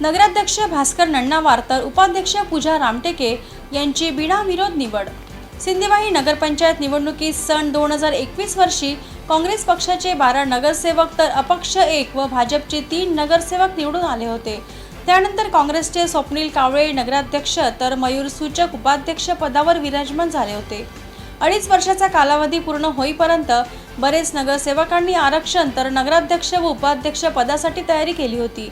नगराध्यक्ष भास्कर नण्णावार तर उपाध्यक्ष पूजा रामटेके यांची बिनाविरोध निवड. सिंदेवाही नगरपंचायत निवडणुकीत सन दोन हजार एकवीस वर्षी काँग्रेस पक्षाचे बारा नगरसेवक तर अपक्ष एक व भाजपचे तीन नगरसेवक निवडून आले होते. त्यानंतर काँग्रेसचे स्वप्नील कावळे नगराध्यक्ष तर मयूर सूचक उपाध्यक्ष पदावर विराजमान झाले होते. अडीच वर्षाचा कालावधी पूर्ण होईपर्यंत बरेच नगरसेवकांनी आरक्षण तर नगराध्यक्ष व उपाध्यक्ष पदासाठी तयारी केली होती.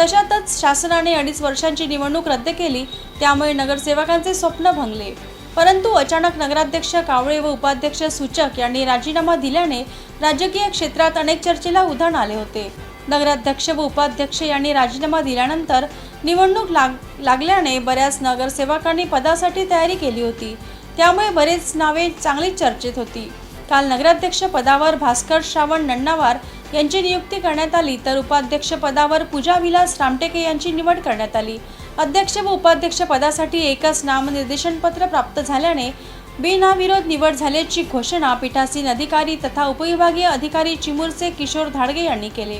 तशातच शासनाने अडीच वर्षांची निवडणूक रद्द केली त्यामुळे नगरसेवकांचे स्वप्न भंगले. परंतु अचानक नगराध्यक्ष कावळे व उपाध्यक्ष सूचक यांनी राजीनामा दिल्याने राजकीय क्षेत्रात अनेक चर्चेला उधाण आले होते. नगराध्यक्ष व उपाध्यक्ष यांनी राजीनामा दिल्यानंतर निवडणूक लाग लागल्याने बऱ्याच नगरसेवकांनी पदासाठी तयारी केली होती. त्यामुळे बरेच नावे चांगलीच चर्चेत होती. काल नगराध्यक्ष पदावर भास्कर श्रावण नन्नावार यांची नियुक्ती करण्यात आली तर उपाध्यक्षपदावर पूजा विलास रामटेके यांची निवड करण्यात आली. अध्यक्ष व उपाध्यक्षपदासाठी एकच नामनिर्देशनपत्र प्राप्त झाल्याने बिनाविरोध निवड झाल्याची घोषणा पीठासीन अधिकारी तथा उपविभागीय अधिकारी चिमूरचे किशोर धाडगे यांनी केले.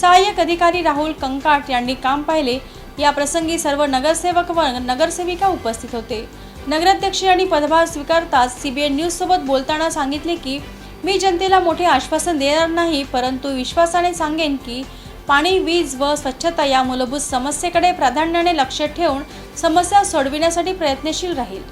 सहाय्यक अधिकारी राहुल कंकाट यांनी काम पाहिले. या प्रसंगी सर्व नगरसेवक व नगरसेविका उपस्थित होते. नगराध्यक्ष यांनी पदभार स्वीकारताच सीबीएन न्यूज सोबत बोलताना सांगितले की मी जनतेला मोठे आश्वासन देणार नाही परंतु विश्वासाने सांगेन की पाणी वीज व स्वच्छता या मूलभूत समस्येकडे प्राधान्याने लक्ष ठेवून समस्या सोडविण्यासाठी प्रयत्नशील राहील.